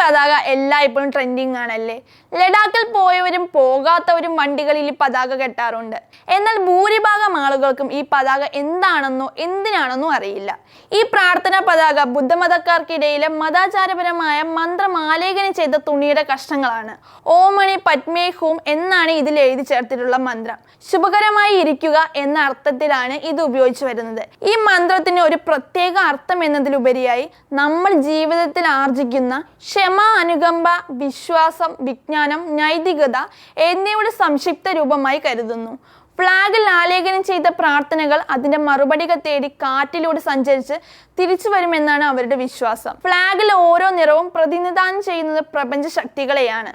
പതാക എല്ലായ്പ്പോഴും ട്രെൻഡിങ് ആണല്ലേ? ലഡാക്കിൽ പോയവരും പോകാത്തവരും വണ്ടികളിൽ പതാക കെട്ടാറുണ്ട്. എന്നാൽ ഭൂരിഭാഗം ആളുകൾക്കും ഈ പതാക എന്താണെന്നോ എന്തിനാണെന്നോ അറിയില്ല. ഈ പ്രാർത്ഥനാ പതാക ബുദ്ധമതക്കാർക്കിടയിലെ മതാചാരപരമായ മന്ത്രം ആലേഖനം ചെയ്ത തുണിയുടെ കഷ്ണങ്ങളാണ്. ഓമണി പത്മേ ഹൂം എന്നാണ് ഇതിൽ എഴുതി ചേർത്തിട്ടുള്ള മന്ത്രം. ശുഭകരമായി ഇരിക്കുക എന്ന അർത്ഥത്തിലാണ് ഇത് ഉപയോഗിച്ചു വരുന്നത്. ഈ മന്ത്രത്തിന് ഒരു പ്രത്യേക അർത്ഥം എന്നതിലുപരിയായി നമ്മൾ ജീവിതത്തിൽ ആർജിക്കുന്ന അനുകമ്പ വിശ്വാസം വിജ്ഞാനം നൈതികത എന്നിവയുടെ സംക്ഷിപ്ത രൂപമായി കരുതുന്നു. ഫ്ലാഗിൽ ആലേഖനം ചെയ്ത പ്രാർത്ഥനകൾ അതിന്റെ മറുപടികൾ തേടി കാറ്റിലൂടെ സഞ്ചരിച്ച് തിരിച്ചു വരുമെന്നാണ് അവരുടെ വിശ്വാസം. ഫ്ലാഗിൽ ഓരോ നിറവും പ്രതിനിധാനം ചെയ്യുന്നത് പ്രപഞ്ച ശക്തികളെയാണ്.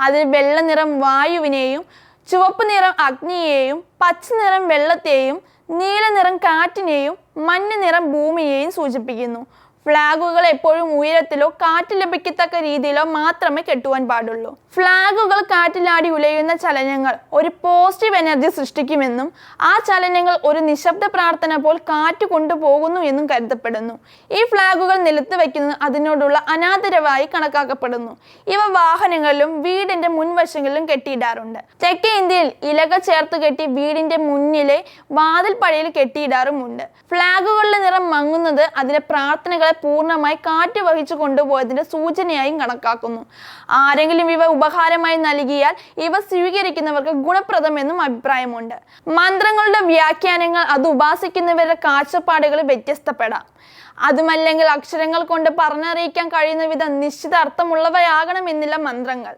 അതിൽ വെള്ള നിറം വായുവിനെയും ചുവപ്പ് നിറം അഗ്നിയെയും പച്ച നിറം വെള്ളത്തെയും നീല നിറം കാറ്റിനെയും മഞ്ഞ നിറം ഭൂമിയെയും സൂചിപ്പിക്കുന്നു. ഫ്ലാഗുകൾ എപ്പോഴും ഉയരത്തിലോ കാറ്റ് ലഭിക്കത്തക്ക രീതിയിലോ മാത്രമേ കെട്ടുവാൻ പാടുള്ളൂ. ഫ്ലാഗുകൾ കാറ്റിലാടി ഉലയുന്ന ചലനങ്ങൾ ഒരു പോസിറ്റീവ് എനർജി സൃഷ്ടിക്കുമെന്നും ആ ചലനങ്ങൾ ഒരു നിശബ്ദ പ്രാർത്ഥന പോൽ കാറ്റ് കൊണ്ടുപോകുന്നു എന്നും കരുതപ്പെടുന്നു. ഈ ഫ്ലാഗുകൾ നിലത്ത് വയ്ക്കുന്നത് അതിനോടുള്ള അനാദരവായി കണക്കാക്കപ്പെടുന്നു. ഇവ വാഹനങ്ങളിലും വീടിന്റെ മുൻവശങ്ങളിലും കെട്ടിയിടാറുണ്ട്. തെക്കേ ഇന്ത്യയിൽ ഇലക ചേർത്ത് കെട്ടി വീടിന്റെ മുന്നിലെ വാതിൽപ്പടിയിൽ കെട്ടിയിടാറുമുണ്ട്. ഫ്ലാഗുകളുടെ നിറം മങ്ങുന്നത് അതിലെ പ്രാർത്ഥനകളെ പൂർണമായി കാറ്റ് വഹിച്ചു കൊണ്ടുപോയതിന്റെ സൂചനയായും കണക്കാക്കുന്നു. ആരെങ്കിലും ഇവ ഉപഹാരമായി നൽകിയാൽ ഇവ സ്വീകരിക്കുന്നവർക്ക് ഗുണപ്രദമെന്നും അഭിപ്രായമുണ്ട്. മന്ത്രങ്ങളുടെ വ്യാഖ്യാനങ്ങൾ അത് ഉപാസിക്കുന്നവരുടെ കാഴ്ചപ്പാടുകൾ വ്യത്യസ്തപ്പെടാം. അതുമല്ലെങ്കിൽ അക്ഷരങ്ങൾ കൊണ്ട് പറഞ്ഞറിയിക്കാൻ കഴിയുന്ന വിധം നിശ്ചിത അർത്ഥമുള്ളവയാകണമെന്നില്ല മന്ത്രങ്ങൾ.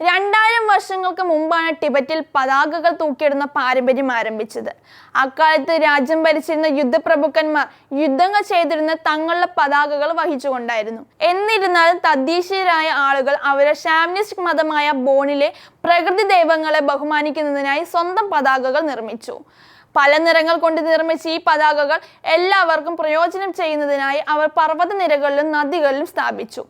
രണ്ടായിരം വർഷങ്ങൾക്ക് മുമ്പാണ് ടിബറ്റിൽ പതാകകൾ തൂക്കിയിടുന്ന പാരമ്പര്യം ആരംഭിച്ചത്. അക്കാലത്ത് രാജ്യം ഭരിച്ചിരുന്ന യുദ്ധപ്രഭുക്കന്മാർ യുദ്ധങ്ങൾ ചെയ്തിരുന്ന തങ്ങളുടെ പതാകകൾ വഹിച്ചുകൊണ്ടായിരുന്നു. എന്നിരുന്നാലും തദ്ദേശീയരായ ആളുകൾ അവരെ ഷാമിനിസ്റ്റ് മതമായ ബോണിലെ പ്രകൃതി ദൈവങ്ങളെ ബഹുമാനിക്കുന്നതിനായി സ്വന്തം പതാകകൾ നിർമ്മിച്ചു. പല നിറങ്ങൾ കൊണ്ട് നിർമ്മിച്ച ഈ പതാകകൾ എല്ലാവർക്കും പ്രയോജനം ചെയ്യുന്നതിനായി അവർ പർവതനിരകളിലും നദികളിലും സ്ഥാപിച്ചു.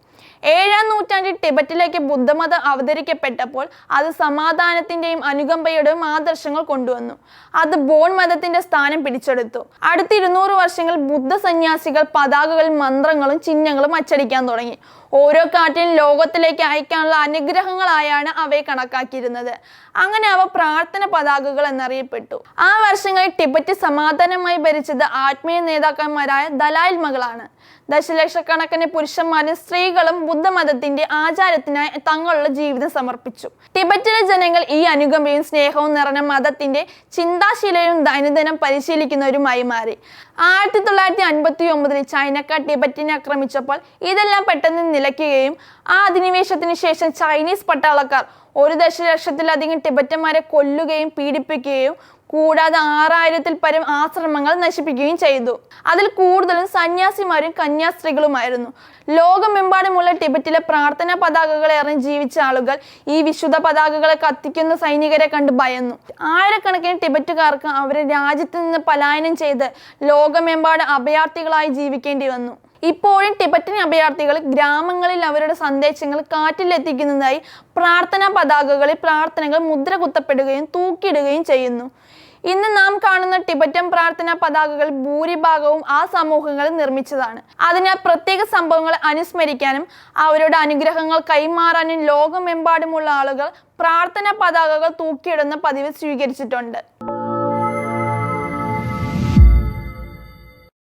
ഏഴാം നൂറ്റാണ്ടിൽ ടിബറ്റിലേക്ക് ബുദ്ധമതം അവതരിക്കപ്പെട്ടപ്പോൾ അത് സമാധാനത്തിന്റെയും അനുകമ്പയുടെയും ആദർശങ്ങൾ കൊണ്ടുവന്നു. അത് ബോൺ മതത്തിന്റെ സ്ഥാനം പിടിച്ചെടുത്തു. അടുത്ത ഇരുന്നൂറ് വർഷങ്ങൾ ബുദ്ധ സന്യാസികൾ പതാകകളും മന്ത്രങ്ങളും ചിഹ്നങ്ങളും അച്ചടിക്കാൻ തുടങ്ങി. ഓരോ കാറ്റിനും ലോകത്തിലേക്ക് അയക്കാനുള്ള അനുഗ്രഹങ്ങളായാണ് അവയെ കണക്കാക്കിയിരുന്നത്. അങ്ങനെ അവ പ്രാർത്ഥന പതാകകൾ എന്നറിയപ്പെട്ടു. ആ വർഷങ്ങളിൽ ടിബറ്റ് സമാധാനമായി ഭരിച്ചത് ആത്മീയ നേതാക്കന്മാരായ ദലായിൽമകളാണ് ദശലക്ഷക്കണക്കിന് പുരുഷന്മാരും സ്ത്രീകളും ബുദ്ധമതത്തിന്റെ ആചാരത്തിനായി തങ്ങളുടെ ജീവിതം സമർപ്പിച്ചു. ടിബറ്റിലെ ജനങ്ങൾ ഈ അനുകമ്പയും സ്നേഹവും നിറഞ്ഞ മതത്തിന്റെ ചിന്താശീലയും ദൈനംദിനം പരിശീലിക്കുന്നവരുമായി മാറി. ആയിരത്തി തൊള്ളായിരത്തി അൻപത്തി ഒമ്പതിൽ ചൈനക്കാർ ടിബറ്റിനെ ആക്രമിച്ചപ്പോൾ ഇതെല്ലാം പെട്ടെന്ന് നിലയ്ക്കുകയും ആ അധിനിവേശത്തിന് ശേഷം ചൈനീസ് പട്ടാളക്കാർ ഒരു ദശലക്ഷത്തിലധികം ടിബറ്റന്മാരെ കൊല്ലുകയും പീഡിപ്പിക്കുകയും കൂടാതെ ആറായിരത്തിൽ പരം ആശ്രമങ്ങൾ നശിപ്പിക്കുകയും ചെയ്തു. അതിൽ കൂടുതലും സന്യാസിമാരും കന്യാസ്ത്രീകളുമായിരുന്നു. ലോകമെമ്പാടുമുള്ള ടിബറ്റിലെ പ്രാർത്ഥനാ പതാകകൾ എറിഞ്ഞ് ജീവിച്ച ആളുകൾ ഈ വിശുദ്ധ പതാകകളെ കത്തിക്കുന്ന സൈനികരെ കണ്ട് ഭയന്നു. ആയിരക്കണക്കിന് ടിബറ്റുകാർക്ക് അവരെ രാജ്യത്ത് നിന്ന് പലായനം ചെയ്ത് ലോകമെമ്പാട് അഭയാർത്ഥികളായി ജീവിക്കേണ്ടി വന്നു. ഇപ്പോഴും ടിബറ്റൻ അഭയാർത്ഥികൾ ഗ്രാമങ്ങളിൽ അവരുടെ സന്ദേശങ്ങൾ കാറ്റിലെത്തിക്കുന്നതായി പ്രാർത്ഥനാ പതാകകളിൽ പ്രാർത്ഥനകൾ മുദ്ര കുത്തപ്പെടുകയും തൂക്കിയിടുകയും ചെയ്യുന്നു. ഇന്ന് നാം കാണുന്ന ടിബറ്റൻ പ്രാർത്ഥനാ പതാകകൾ ഭൂരിഭാഗവും ആ സമൂഹങ്ങളിൽ നിർമ്മിച്ചതാണ്. അതിനാൽ പ്രത്യേക സംഭവങ്ങൾ അനുസ്മരിക്കാനും അവരുടെ അനുഗ്രഹങ്ങൾ കൈമാറാനും ലോകമെമ്പാടുമുള്ള ആളുകൾ പ്രാർത്ഥനാ പതാകകൾ തൂക്കിയിടുന്ന പതിവ് സ്വീകരിച്ചിട്ടുണ്ട്.